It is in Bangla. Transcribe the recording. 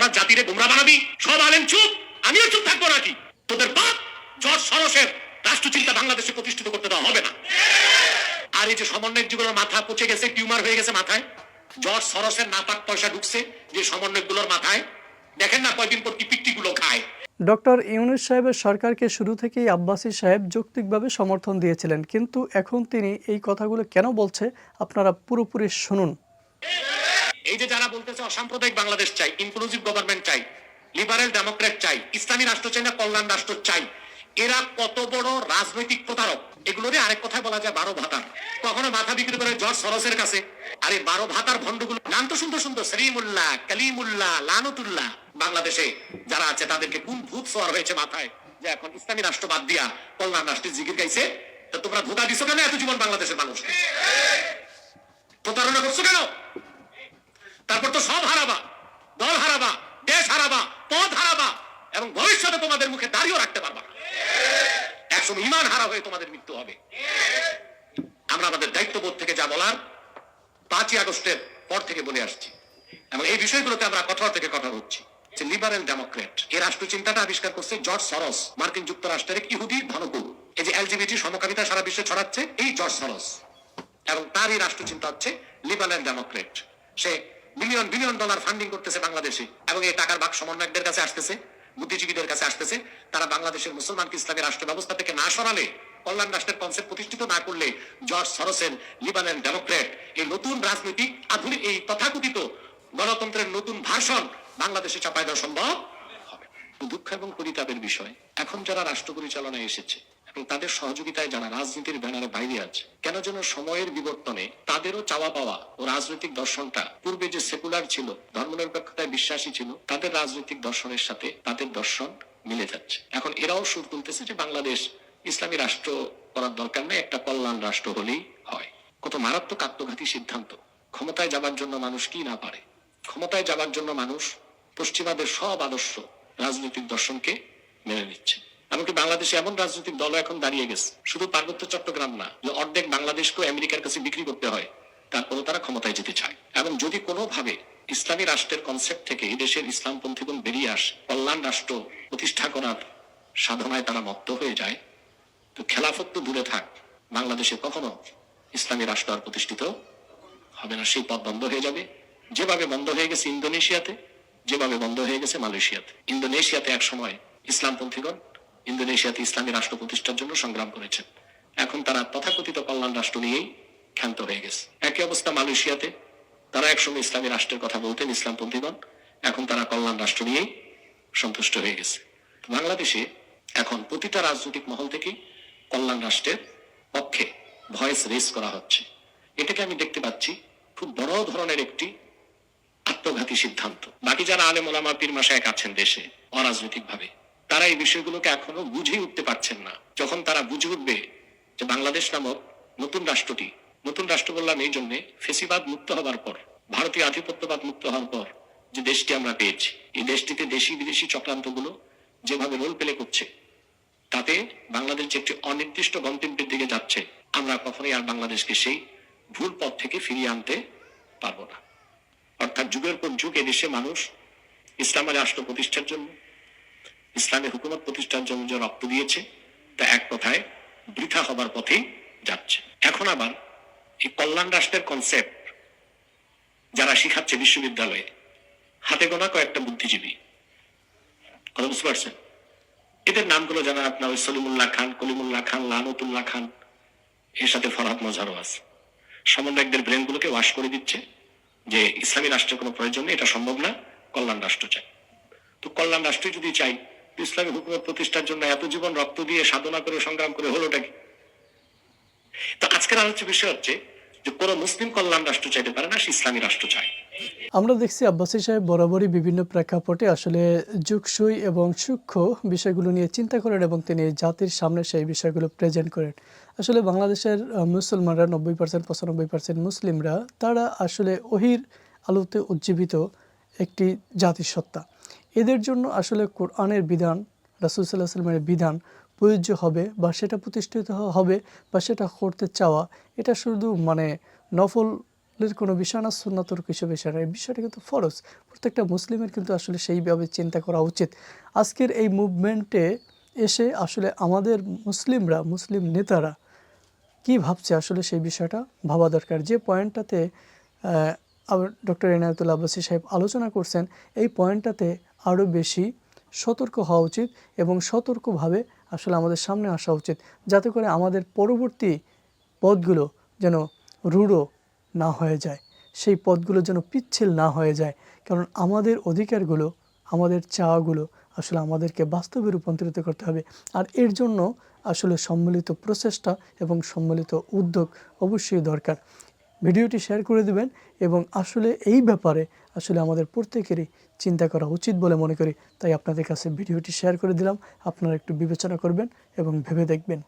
তোরা জাতিরে গুমরা বানাবি? সব আলেম চুপ, আমিও চুপ থাকব নাকি? তোদের বাপ জর্জ সরসের রাষ্ট্রচিন্তা বাংলাদেশে প্রতিষ্ঠিত করতে দেওয়া হবে না। আর এই যে সমন্বয়ক যেগুলোর মাথা পচে গেছে, টিউমার হয়ে গেছে মাথায়, জর্জ সরসের নাপাক পয়সা ঢুকছে যে সমন্বয়কগুলোর মাথায়। দেখেন না কয়দিন পর কি পিকটি গুলো খায়। ডক্টর ইউনুস সাহেবের সরকারকে শুরু থেকেই আব্বাসী সাহেব যৌক্তিকভাবে সমর্থন দিয়েছিলেন, কিন্তু এখন তিনি এই কথাগুলো কেন বলছে, আপনারা পুরোপুরি শুনুন। এই যে যারা বলতেছে অসাম্প্রদায়িক বাংলাদেশ চাই ইনক্লুসিভ গভর্নমেন্ট চাই লিবারেল ডেমোক্রেট চাই, ইসলামী রাষ্ট্র চাই না কল্যাণ রাষ্ট্র চাই, এরা কত বড় রাজনৈতিক প্রতারক? এগুলোরে আরেক কথায় বলা যায় বারো ভাতার। কখনো মাথা বিক্রি করে জর্জ সরসের কাছে, আরে বারো ভাতার ভণ্ডগুলো নাম তো সুন্দর সুন্দর সলিমুল্লাহ কালিমুল্লাহ লানতুল্লাহ বাংলাদেশে যারা আছে, তাদেরকে কোন ভূত সোয়ার হয়েছে মাথায়? যে এখন ইসলামী রাষ্ট্র বাদ দিয়া কল্যাণ রাষ্ট্রের জিকির গাইছে। তো তোমরা ধোকা দিছো কেন এত জীবন বাংলাদেশের মানুষ প্রতারণা করছ কেন? তারপর তো সব হারাবা। দল হারাবা, দেশ হারাবা, পদ হারাবা, এবং ভবিষ্যতে তোমাদের মুখে দাঁড়িয়েও রাখতে পারবা। একসময় ইমান হারা হয়ে তোমাদের মৃত্যু হবে। আমরা আমাদের দায়িত্ববোধ থেকে যা বলার, পাঁচই আগস্টের পর থেকে বলে আসছি। এবং এই বিষয়গুলোতে আমরা কঠোর থেকে কঠোর হচ্ছি যে লিবারেল ডেমোক্রেট এই রাষ্ট্র চিন্তাটা আবিষ্কার করছে জর্জ সরস, মার্কিন যুক্তরাষ্ট্রের এক ইহুদি ধনকুল। এই যে এলজিবিটি সমকামিতা সারা বিশ্বে ছড়াচ্ছে, এই জর্জ সরস। এবং তারই রাষ্ট্র চিন্তা হচ্ছে লিবারেল ডেমোক্রেট। সে বিলিয়ন বিলিয়ন ডলার ফান্ডিং করতেছে বাংলাদেশে এবং এই টাকার বাক সমন্বয়কদের কাছে আসতেছে, বুদ্ধিজীবীদের কাছে আসতেছে, তারা বাংলাদেশের মুসলমানকে ইসলামী রাষ্ট্র ব্যবস্থা থেকে না সরালে কল্যাণ রাষ্ট্রের কনসেপ্ট প্রতিষ্ঠিত না করলে জর্জ সরসেন লিবারেল ডেমোক্রেট এই নতুন রাজনৈতিক, আধুনিক, এই তথাকথিত গণতন্ত্রের নতুন ভাষণ বাংলাদেশে চাপায় দেওয়া সম্ভব হবে। দুঃখ এবং পরিতাপের বিষয়, এখন যারা রাষ্ট্র পরিচালনায় এসেছে এবং তাদের সহযোগিতায় যারা রাজনীতির ব্যানারে বাইরে আছে, কেন যেন সময়ের বিবর্তনে তাদেরও চাওয়া পাওয়া ও রাজনৈতিক দর্শনটা পূর্বে যে সেকুলার ছিল, ধর্মনিরপেক্ষতায় বিশ্বাসী ছিল, তাদের রাজনৈতিক দর্শনের সাথে তাদের দর্শন মিলে যাচ্ছে। এখন এরাও সুর তুলতেছে যে বাংলাদেশ ইসলামী রাষ্ট্র করার দরকার নেই, একটা কল্যাণ রাষ্ট্র হলেই হয়। কত মারাত্মক আত্মঘাতী সিদ্ধান্ত। ক্ষমতায় যাবার জন্য মানুষ কি না পারে? ক্ষমতায় যাবার জন্য মানুষ পশ্চিমাদের সব আদর্শ রাজনৈতিক দর্শনকে মেনে নিচ্ছে। এমনকি বাংলাদেশে এমন রাজনৈতিক দল এখন দাঁড়িয়ে গেছে। শুধু পার্বত্য চট্টগ্রাম না, যে অর্ধেক বাংলাদেশকেও আমেরিকার কাছে বিক্রি করতে হয়, তারপরেও তারা ক্ষমতায় যেতে চায়। এবং যদি কোনোভাবে ইসলামী রাষ্ট্রের কনসেপ্ট থেকে এই দেশের ইসলামপন্থীগণ বেরিয়ে আসে, কল্যাণ রাষ্ট্র প্রতিষ্ঠা করার সাধনায় তারা মত্ত হয়ে যায়, তো খেলাফত তো দূরে থাক। বাংলাদেশে কখনো ইসলামী রাষ্ট্র আর প্রতিষ্ঠিত হবে না, সেই পথ বন্ধ হয়ে যাবে। যেভাবে বন্ধ হয়ে গেছে ইন্দোনেশিয়াতে, যেভাবে বন্ধ হয়ে গেছে মালয়েশিয়াতে। ইন্দোনেশিয়াতে এক সময় ইসলামপন্থীগণ ইন্দোনেশিয়াতে ইসলামী রাষ্ট্র প্রতিষ্ঠার জন্য সংগ্রাম করেছেন। এখন তারা তথাকথিত কল্যাণ রাষ্ট্র নিয়েই ক্ষান্ত হয়ে গেছে। একই অবস্থা মালয়েশিয়াতে। তারা একসময় ইসলামী রাষ্ট্রের কথা বলতেন, ইসলামপন্থীগণ। এখন তারা কল্যাণ রাষ্ট্র নিয়েই সন্তুষ্ট হয়ে গেছে। বাংলাদেশে এখন প্রতিটা রাজনৈতিক মহল থেকেই কল্যাণ রাষ্ট্রের পক্ষে ভয়েস রেস করা হচ্ছে। এটাকে আমি দেখতে পাচ্ছি খুব বড় ধরনের একটি আত্মঘাতী সিদ্ধান্ত। বাকি যারা আলেম ওলামা পীর মাসায় আছেন দেশে অরাজনৈতিক ভাবে তারা এই বিষয়গুলোকে এখনও বুঝে উঠতে পারছেন না। যখন তারা বুঝে উঠবে যে বাংলাদেশ নামক নতুন রাষ্ট্রটি, নতুন রাষ্ট্র বললাম এই জন্য ফেসিবাদ মুক্ত হবার পর, ভারতীয় আধিপত্যবাদ মুক্ত হওয়ার পর যে দেশটি আমরা পেয়েছি, এই দেশটিতে দেশি বিদেশি চক্রান্তগুলো যেভাবে রোল প্লে করছে, তাতে বাংলাদেশ যে একটি অনির্দিষ্ট গন্তব্যের দিকে যাচ্ছে, আমরা কখনোই আর বাংলাদেশকে সেই ভুল পথ থেকে ফিরিয়ে আনতে পারব না। অর্থাৎ যুগের পর যুগ এদেশে মানুষ ইসলামের রাষ্ট্র প্রতিষ্ঠার জন্য ইসলামের হুকুমত প্রতিষ্ঠার জন্য যে রক্ত দিয়েছে, তা এক কথায় বৃথা হবার পথে যাচ্ছে। এখন আবার এই কল্যাণ রাষ্ট্রের কনসেপ্ট যারা শিখাচ্ছে বিশ্ববিদ্যালয়ে, হাতে গোনা কয়েকটা বুদ্ধিজীবী। কথা বুঝতে পারছেন এদের নামগুলো জানা আপনার, ওই সলিমুল্লাহ খান, কলিমুল্লাহ খান, লানতুল্লাহ খান। এর সাথে ফরহাদ মজারও আছে। সমন্বয়কদের ব্রেন গুলোকে ওয়াশ করে দিচ্ছে যে ইসলামী রাষ্ট্রের কোনো প্রয়োজন নেই, এটা সম্ভব না, কল্যাণ রাষ্ট্র চাই তো কল্যাণ রাষ্ট্র যদি চাই ইসলামী হুকুমত প্রতিষ্ঠার জন্য এত জীবন রক্ত দিয়ে সাধনা করে, সংগ্রাম করে হলোটা কি? তো আজকের আলোচ্য বিষয় হচ্ছে যে কোন মুসলিম কল্যাণ রাষ্ট্র চাইতে পারে না, সে ইসলামী রাষ্ট্র চায়। আমরা দেখছি আব্বাসী সাহেব বরাবরই বিভিন্ন প্রেক্ষাপটে আসলে যুগসই এবং সূক্ষ্ম বিষয়গুলো নিয়ে চিন্তা করেন এবং তিনি জাতির সামনে সেই বিষয়গুলো প্রেজেন্ট করেন। আসলে বাংলাদেশের মুসলমানরা নব্বই পার্সেন্ট পঁচানব্বই পার্সেন্ট মুসলিমরা, তারা আসলে ওহির আলোতে উজ্জীবিত একটি জাতিসত্তা। এদের জন্য আসলে কোরআনের বিধান, রাসুল সাল্লাহ সাল্লামের বিধান প্রযোজ্য হবে বা সেটা প্রতিষ্ঠিত হবে বা সেটা করতে চাওয়া, এটা শুধু মানে নফল কোনো বিষয় না সুন্নাতর কিছু বিষয় না এই বিষয়টা কিন্তু ফরজ। প্রত্যেকটা মুসলিমের কিন্তু আসলে সেইভাবে চিন্তা করা উচিত। আজকের এই মুভমেন্টে এসে আসলে আমাদের মুসলিমরা, মুসলিম নেতারা কি ভাবছে আসলে সেই বিষয়টা ভাবা দরকার? যে পয়েন্টটাতে ডক্টর এনায়তুল্লা আব্বাসী সাহেব আলোচনা করছেন, এই পয়েন্টটাতে আরও বেশি সতর্ক হওয়া উচিত এবং সতর্কভাবে আসলে আমাদের সামনে আসা উচিত। যাতে করে আমাদের পরবর্তী পদগুলো যেন রূঢ় না হয়ে যায়। সেই পদগুলো যেন পিচ্ছিল না হয়ে যায়। কারণ আমাদের অধিকারগুলো, আমাদের চাওয়াগুলো আসলে আমাদেরকে বাস্তবে রূপান্তরিত করতে হবে। আর এর জন্য আসলে সম্মিলিত প্রচেষ্টা এবং সম্মিলিত উদ্যোগ অবশ্যই দরকার। ভিডিওটি শেয়ার করে দেবেন এবং আসলে এই ব্যাপারে আসলে আমাদের প্রত্যেকেরই চিন্তা করা উচিত বলে মনে করি। তাই আপনাদের কাছে ভিডিওটি শেয়ার করে দিলাম। আপনারা একটু বিবেচনা করবেন এবং ভেবে দেখবেন।